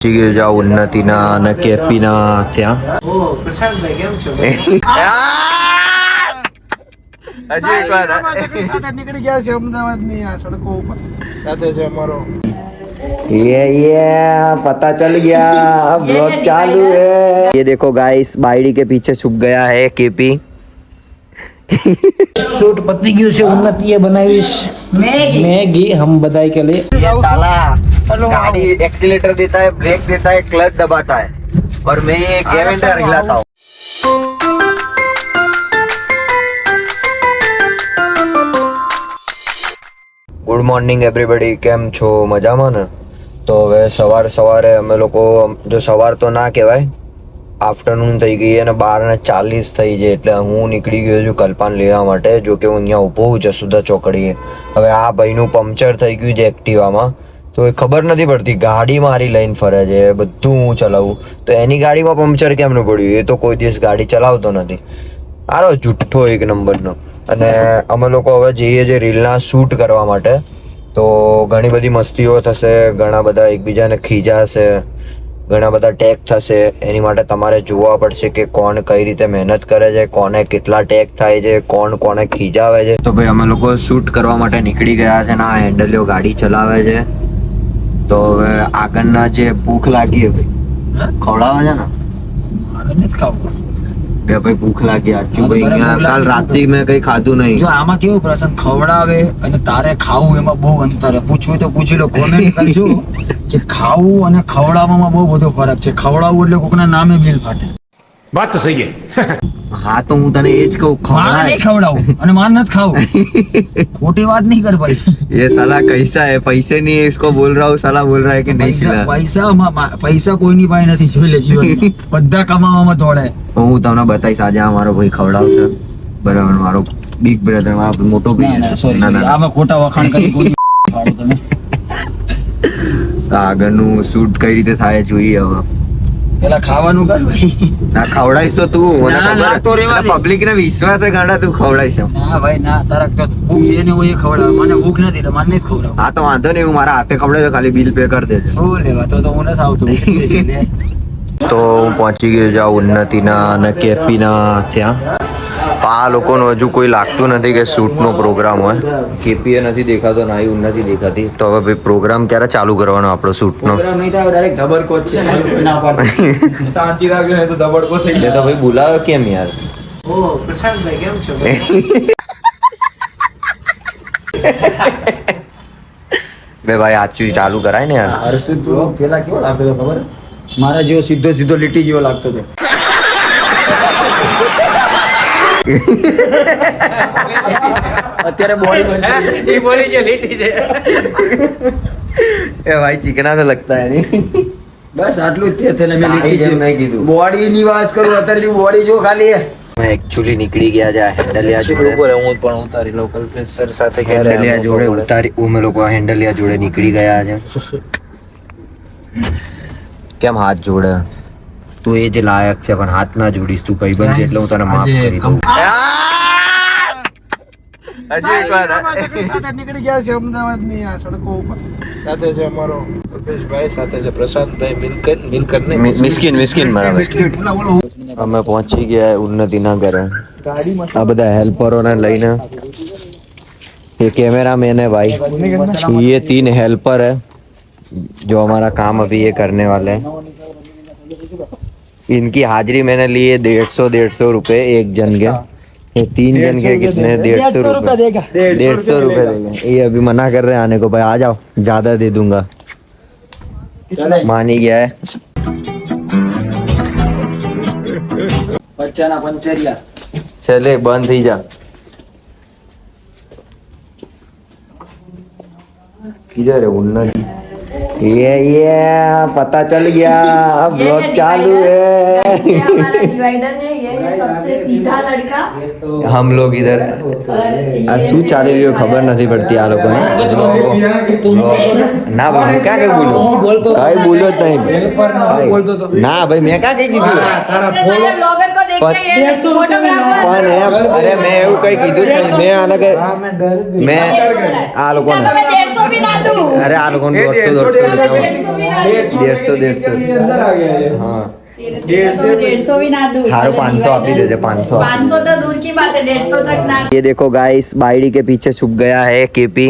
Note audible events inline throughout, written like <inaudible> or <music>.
પહોંચી ગયો જાવ ઉન્નતિના અને કેપીના ત્યાં ઓ પ્રશાંતભાઈ કેમ છો હજુ એક વાર સાથે નીકળી ગયા છે અમદાવાદની આ સડકો ઉપર સાથે છે અમારો ये ये पता चल गया ब्लॉग चालू है ये देखो गाइस बाइडी के पीछे छुप गया है केपी શૂટ પતી ગયું છે ઉન્નતિએ બનાવીશ મેગી હમ બધાઈ કે लिए ये साला गाड़ी एक्सीलेटर देता है ब्रेक देता है क्लच दबाता है और मैं ये गेवेंडर हिलाता हूँ ગુડ મોર્નિંગ એવરીબડી કેમ છો મજામાં ને તો હવે સવાર સવારે અમે લોકો જો સવાર તો ના કહેવાય આફ્ટરનૂન થઈ ગઈ અને બાર ને ચાલીસ થઈ છે એટલે હું નીકળી ગયો છું કલ્પાન લેવા માટે જો કે હું અહીંયા ઊભો છું જસુદા ચોકડીએ હવે આ ભાઈનું પંક્ચર થઈ ગયું છે એક્ટિવામાં તો એ ખબર નથી પડતી, ગાડી મારી લઈને ફરે છે, બધું હું ચલાવું. તો એની ગાડીમાં પંક્ચર કેમનું પડ્યું? એ તો કોઈ દિવસ ગાડી ચલાવતો નથી. આરો જુઠ્ઠો એક નંબરનો. અને અમે લોકો હવે જઈએ છીએ રીલના શૂટ કરવા માટે. તો ઘણી બધી મસ્તીઓ થશે, ઘણા બધા એકબીજાને ખીજાશે, ઘણા બધા ટેગ થશે. એની માટે તમારે જોવા પડશે કે કોણ કઈ રીતે મહેનત કરે છે, કોને કેટલા ટેગ થાય છે, કોણ કોને ખીજાવે છે. તો ભાઈ અમે લોકો શૂટ કરવા માટે નીકળી ગયા છે ને, આ હેન્ડલિયો ગાડી ચલાવે છે. તો હવે આગળના જે ભૂખ લાગી ભાઈ. ખવડાવવા છે ને? મારે નથી ખાવું. બે ભાઈ ભૂખ લાગી આજુ ભાઈ કાલ લાગી મેં કઈ ખાધું નહીં. જો આમાં કેવું પ્રસંગ ખવડાવે અને તારે ખાવું એમાં બહુ અંતર પૂછવું તો પૂછી લો કોને કરજો <laughs> કે ખાવું અને ખવડાવવામાં બહુ બધો ફરક છે. ખવડાવવું એટલે કોકના નામે બિલ ફાટે. बात तो सही है હા તો હું તને એ જ કહું મારે નહીં ખવડાય ખવડાવું અને મારે નથી ખાવું <laughs> ખોટી વાત નહીં કર ભાઈ ये साला कैसा है पैसे नहीं है इसको बोल रहा हूँ साला बोल रहा है कि नहीं પૈસા खिला પૈસા માં- માં- પૈસા કોઈની પાસે નથી જોઈ લે જીવનમાં <laughs> બધા કમાવામાં દોડે હું તમને બતાવીશ આજે આ મારો ભાઈ ખવડાવશે બરાબર મારો બિગ બ્રધર મારો મોટો ના ભાઈ ના છે. સોરી ના, સોરી ના. આમાં ખોટા વખાણ કરી કોઈ <laughs> ફાડો તમે તો આગળનું શૂટ કઈ રીતે થાય જોઈએ હવે પેલા ખાવાનું કર ભાઈ. ના ખવડાવીશ તો તું ના, ના, તો રેવા પબ્લિક ને વિશ્વાસ છે ગાંડા તું ખવડાઈશ. ના ભાઈ ના તારક તો ભૂખ છે ને હું એ ખવડાવ. મને ભૂખ નથી તો મને નથી ખવડાવ. હા તો વાંધો નહીં હું મારા હાથે ખવડાવે ખાલી બિલ પે કરી દેજો. શું લેવા તો તો હું નથી આવતો. <laughs> તો હું પહોંચી ગયો જાઉં ઉન્નતિના અને કેપીના ત્યાં. આ લોકોનો હજુ કોઈ લાગતું નથી કે શૂટનો પ્રોગ્રામ હોય. કેપીએ નથી દેખાતો ના એવું નથી દેખાતી. તો હવે ભાઈ પ્રોગ્રામ ક્યારે ચાલુ કરવાનો આપણો શૂટનો? નહીં થાય છે. <laughs> શાંતિ રાખજો તો ભાઈ બોલાવે કેમ યાર? <laughs> બે ભાઈ આચું ચાલુ કરાય ને યાર? પેલા કેવો લાગતો ખબર? મારા જેવો સીધો સીધો લીટી જેવો લાગતો હતો. અત્યારે બોલી <laughs> એ બોલી છે લીટી છે. એ ભાઈ ચીકના તો લગતા એની. બસ આટલું જ તે મેં લીટી છે. નહીં કીધું. બોડી ની વાત કરું અત્યારે બોડી જો ખાલી. એકચ્યુઅલી નીકળી ગયા છે હેન્ડલિયા જોડે. હું પણ ઉતારી લોકલ સર સાથે હેન્ડલિયા જોડે ઉતારી અમે લોકો હેન્ડલિયા જોડે નીકળી ગયા છે. કેમ હાથ જોડે? તું એ જ લાયક છે પણ હાથ ના જોડીશ તું ભાઈબંધ છે એટલે હું તને માફ આજે કરી દઉં હજુ એક વાર સાથે નીકળી ગયા છે અમદાવાદ ની આ સડકો ઉપર સાથે છે અમારો રૂપેશભાઈ સાથે છે પ્રશાંતભાઈ મિલકન મિલકન ને મિ- મિસ્કિન મિસ્કિન બરાબર ઓલા ઓલો અમે પહોંચી ગયા ઉન્નતિના ઘરે આ બધા હેલ્પરોને લઈને ये कैमरा मैन है भाई ये तीन हेल्पर है जो हमारा काम अभी ये करने वाले हैं इनकी हाजिरी मैंने ली है डेढ़ सौ डेढ़ सौ रूपए एक जन के। ये तीन जन के कितने डेढ़ सौ रुपये डेढ़ सौ रुपये ये अभी मना कर रहे हैं आने को। भाई आ जाओ। ज़्यादा दे दूँगा। मान ही। गया है चले बंद ही जा। किधर है उन्ना जी ये ये पता चल गया ब्लॉग चालू है ये हमारा डिवाइडर है ये है सबसे सीधा लड़का हम लोग इधर और આ શું ચાલી રહ્યું ખબર નથી પડતી આ લોકોને ના ભાઈ મેં ક્યાં કઈ બોલ્યો કઈ બોલ્યો જ નહીં ભાઈ. ના ભાઈ મેં ક્યાં કઈ કીધું इतने सारे ब्लॉगर को देख के ये फोटोग्राफर પણ એમ અરે મેં એવું કઈ કીધું જ નહીં મેં આને કઈ મેં આ इसका લોકોને तो मैं डेढ़ सौ भी ना दूं અરે આ લોકોને દોઢસો દોઢસો डेढ़ सौ भी ना दूं દેડસો દેડસો હા डेढ़ सौ भी ना दूं હારું પાંચસો આપી દેજે પાંચસો पाँच सौ तो दूर की बात है डेढ़ सौ तक ना ये देखो गाइस बाइडी के पीछे छुप गया है केपी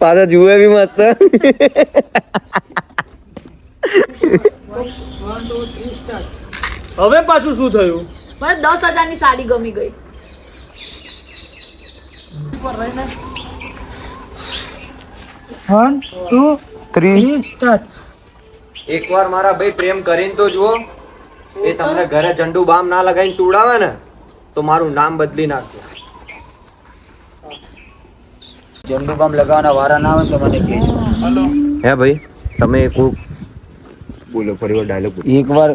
પાછા જુએ બી મસ્ત. હવે પાછું શું થયું? મને દસ હજારની સાડી ગમી ગઈ. વન ટુ થ્રી સ્ટાર્ટ એકવાર મારા ભાઈ પ્રેમ કરીને તો જુઓ એ તમને ઘરે ઝંડુ બામ ના લગાવીને સુવડાવે ને તો મારું નામ બદલી નાખજો ઝંડુ કામ લગાવવાના વારા ના આવે તો મને કહેજો. હે ભાઈ તમે કોક બોલો ફરી ડાયલોગ એકવાર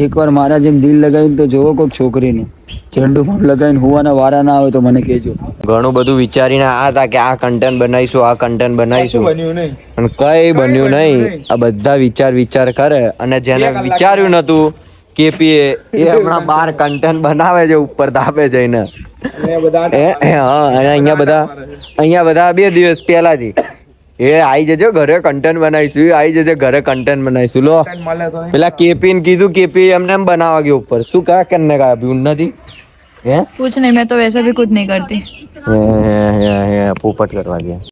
એકવાર મારા જેમ દિલ લગાવીને તો જોવો કોઈક છોકરીનું. ઝંડુ પણ લગાવીને હોવાના વારા ના આવે તો મને કહેજો. ઘણું બધું વિચારીને આ હતા કે આ કન્ટેન્ટ બનાવીશું આ કન્ટેન્ટ બનાવીશું. બન્યું નહીં. પણ કઈ બન્યું નહીં. આ બધા વિચાર વિચાર કરે. અને જેને વિચાર્યું નતું કેપી એ <laughs> હમણાં બાર કન્ટેન્ટ બનાવે છે ઉપર ધાબે જઈને. હા અહીંયા બધા અહીંયા બધા બે દિવસ પહેલાથી. એ આવી જજો ઘરે કન્ટેન્ટ બનાવીશું. આવી જજો ઘરે કન્ટેન્ટ બનાવીશું. લો પેલા કેપી ને કીધું કેપી એમને એમ બનાવા ગયો ઉપર. શું કા કેમને કા ભૂલ નથી? હે? કુછ નહીં મેં તો વૈસે ભી કુછ નહીં કરતી. હે પોપટ કરવા ગયા.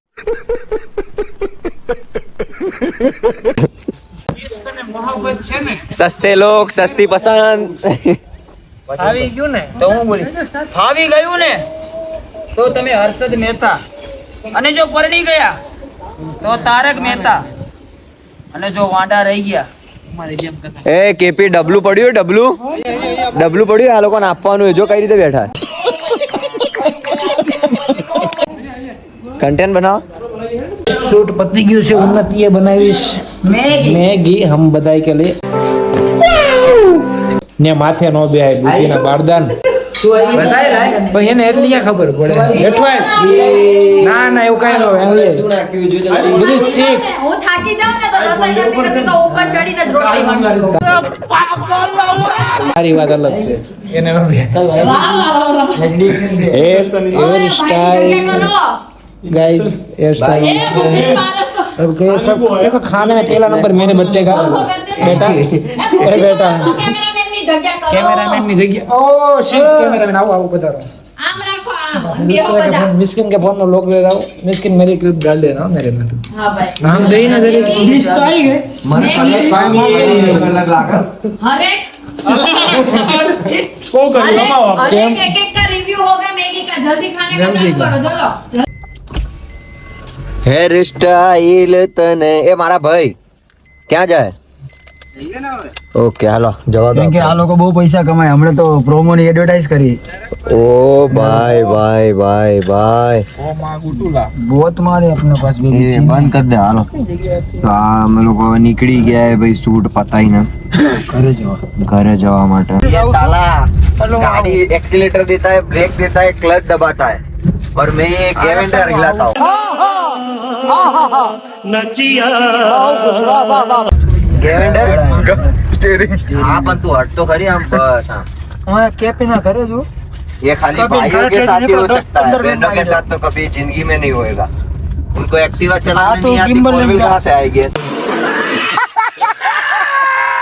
<laughs> સસ્તે લોક સસ્તી પસંદ. ફાવી ગયું ને? તો હું બોલી ફાવી ગયું ને? તો તમે હર્ષદ મહેતા. અને જો પરણી ગયા તો તારક મહેતા. અને જો વાંડા રહી ગયા. એ કેપી ડબલુ પડ્યું ડબલુ? ડબલુ પડ્યું આ લોકોને આપવાનું જો કઈ રીતે બેઠા કન્ટેન્ટ બનાવો. શૂટ પતી ગયું છે ઉન્નતિ એ બનાવીશ. મેગી. હમ બધાય કે લે. ને માથે નો બેહાય બુદ્ધિના બારદાન પણ એને એટલી ખબર પડે. હેઠવાય. ના ના એવું કઈ ન હોય. બધું શીખ. હું થાકી જાઉં ને તો રસોઈ કરતી કરતી તો ઉપર ચડીને જ રોટલી વણું. સારી વાત અલગ છે. એને નો બેહાય. વાહ, વાહ, વાહ, વાહ. હેર अब के सब देखो खाने में पहला नंबर मेरे बच्चे का। बेटा अरे बेटा। कैमरामैन नहीं जगह ओ शिट हाँ। कैमरामैन आओ आओ बता रहा हूँ। हाँ, मिस्किन के फ़ोन में लोग ले रहा हूँ। मिस्किन मेरी क्लिप डाल दे रहा हूँ मेरे में तो। हाँ भाई। नाम दे ना जरे डिश तो आई है। मन कलर काम है। अलग लागा हर एक <laughs> को कर लो एक एक का रिव्यू होगा मैगी का। जल्दी खाने का चालू करो चलो। હેર સ્ટાઈલ તને એ મારા ભાઈ ક્યાં જાય ઓકે હાલો જવા દો કેમ કે આ લોકો બહુ પૈસા કમાય હમણાં તો પ્રોમો ની એડવર્ટાઇઝ કરી ઓ ભાઈ ભાઈ ભાઈ ભાઈ ઓ માં ગુટુલા बहुत मारे अपने पास એ बेबी चीज બંધ કરી દે હાલો તો આ અમે લોકો હવે નીકળી ગયા હે ભાઈ શૂટ પતાઈને ઘરે જવા ઘરે જવા માટે ये साला गाड़ी एक्सीलेटर देता है ब्रेक देता है क्लच दबाता है और मैं ये गेवेंडर हिलाता हूँ हाँ तू हट तो खरी हम बस हाँ। मैं कैपी ना करे जो। ये खाली भाइयों के साथ ही हो सकता है बहनों के साथ तो कभी ज़िंदगी में नहीं होएगा। उनको एक्टिवा चलाने हाँ, तो नहीं आती gimbal फोर व्हील कहाँ से आएगी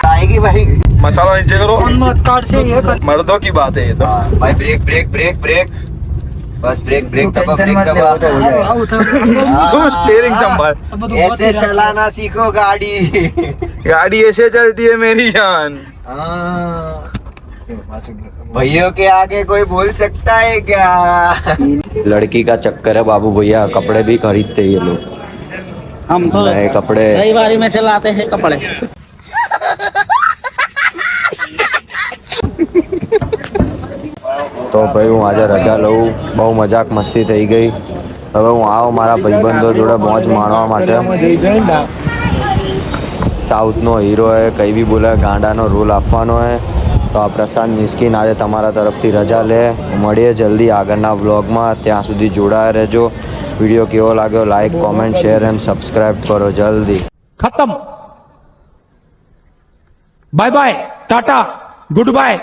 आएगी भाई। मसाला नीचे करो। कार्ड से ये कर मर्दों की बात है ये तो। हाँ, भाई ब्रेक ब्रेक ब्रेक ब्रेक बस ब्रेक ब्रेक दबा टेंशन ब्रेक मत ले दबा <laughs> तो हो जाएगा। हाँ, तुम स्टीयरिंग संभाल ऐसे चलाना सीखो गाड़ी। गाड़ी ऐसे चलती है मेरी जान। हाँ। भैया के आगे कोई बोल सकता है क्या? लड़की का चक्कर है बाबू भैया कपड़े भी खरीदते ये लोग। हम तो नए कपड़े। रविवारी में से लाते हैं कपड़े। તો ભાઈ હું આજે રજા લઉં. બહુ મજાક મસ્તી થઈ ગઈ. હવે હું આવો મારા ભાઈબંધો જોડે મોજ માણવા માટે. સાઉથનો હીરો હે કઈ બી બોલે, ગાંડાનો રોલ આપવાનો હે તો આ પ્રશાંત મિસ્કીન આજે તમારા તરફથી રજા લે. મળીએ જલ્દી આગળના વ્લોગમાં ત્યાં સુધી જોડાયા રહેજો. વીડિયો કેવો લાગ્યો? Like comment share and subscribe કરો જલ્દી. ખતમ. Bye bye ta ta good bye